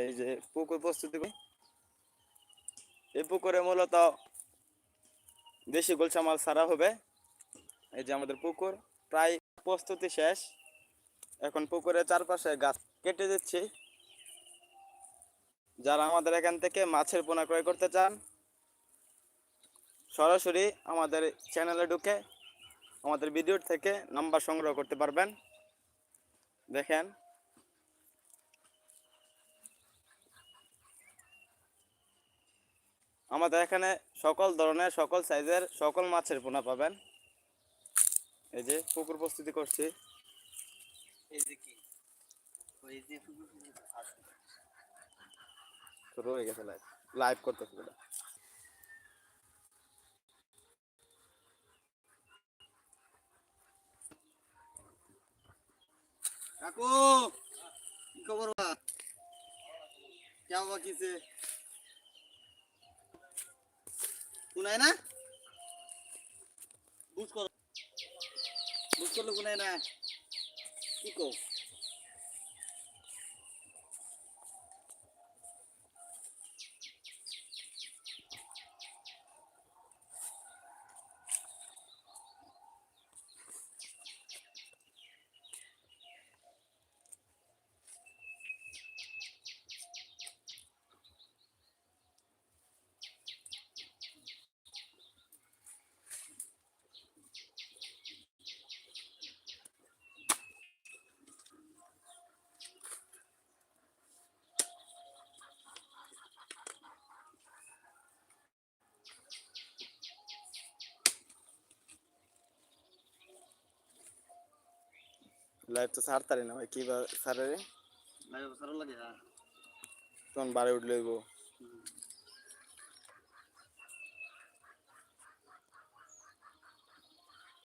এই যে পুকুর প্রস্তুতি করি। এই পুকুরে মূলত দেশি গোলসা মাছ ছাড়া হবে। এই যে আমাদের পুকুর, প্রায় প্রস্তুতি শেষ। এখন পুকুরের চারপাশে গাছ কেটে দিচ্ছি। যারা আমাদের এখান থেকে মাছের পোনা ক্রয় করতে চান, সরাসরি আমাদের চ্যানেলে ঢুকে আমাদের ভিডিও থেকে নাম্বার সংগ্রহ করতে পারবেন। দেখেন আমাদের এখানে সকল ধরনের সকল সাইজের সকল মাছের পোনা পাবেন। এই যে পুকুর প্রস্তুতি করছি। লাইভ কাকু কি খবর বা কেমন কিছে কুনাই না? বুঝ কর। বুঝ করল কুনাই না। কি কো লাইভ তো ছাড়তারি না ভাই কি সারে ভাই সারা লাগে তখন বারে উঠলে